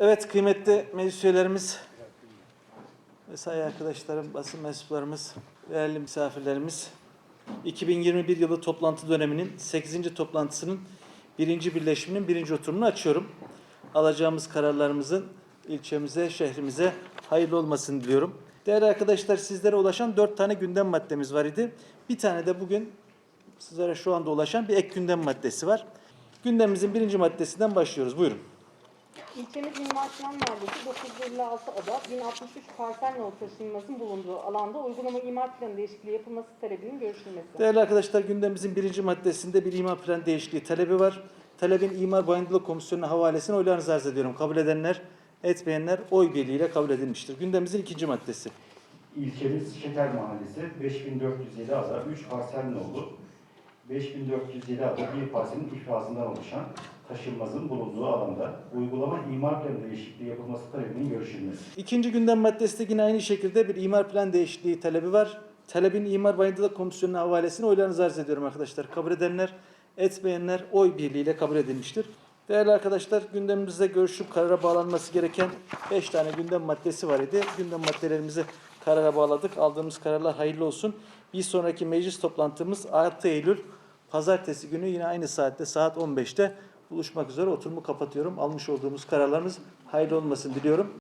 Evet kıymetli meclis üyelerimiz, mesai arkadaşlarım, basın mensuplarımız, değerli misafirlerimiz, 2021 yılı toplantı döneminin 8. toplantısının birinci birleşiminin birinci oturumunu açıyorum. Alacağımız kararlarımızın ilçemize, şehrimize hayırlı olmasını diliyorum. Değerli arkadaşlar sizlere ulaşan dört tane gündem maddemiz var idi. Bir tane de bugün sizlere şu anda ulaşan bir ek gündem maddesi var. Gündemimizin birinci maddesinden başlıyoruz. Buyurun. İlçemiz Mimar Sinan Mahallesi 956 ada 1063 parsel nolu taşınmazın bulunduğu alanda uygulama imar planı değişikliği yapılması talebinin görüşülmesi. Değerli arkadaşlar gündemimizin birinci maddesinde bir imar plan değişikliği talebi var. Talebin imar bayındırlık komisyonuna havalesini oylarınızı arz ediyorum. Kabul edenler, etmeyenler oy birliğiyle kabul edilmiştir. Gündemimizin ikinci maddesi. İlçemiz Şeker Mahallesi 5407 ada 3 parsel nolu 5407 ada bir parselin ifrazından oluşan taşınmazın bulunduğu alanda uygulama imar planı değişikliği yapılması talebinin görüşülmesi. İkinci gündem maddesi de yine aynı şekilde bir imar plan değişikliği talebi var. Talebin imar bayındırlık komisyonuna havalesini oylarınızı arz ediyorum arkadaşlar. Kabul edenler, etmeyenler oy birliğiyle kabul edilmiştir. Değerli arkadaşlar gündemimizde görüşüp karara bağlanması gereken 5 tane gündem maddesi var idi. Gündem maddelerimizi karara bağladık. Aldığımız kararlar hayırlı olsun. Bir sonraki meclis toplantımız 6 Eylül Pazartesi günü yine aynı saatte saat 15'te buluşmak üzere oturumu kapatıyorum. Almış olduğumuz kararlarınız hayırlı olmasını diliyorum.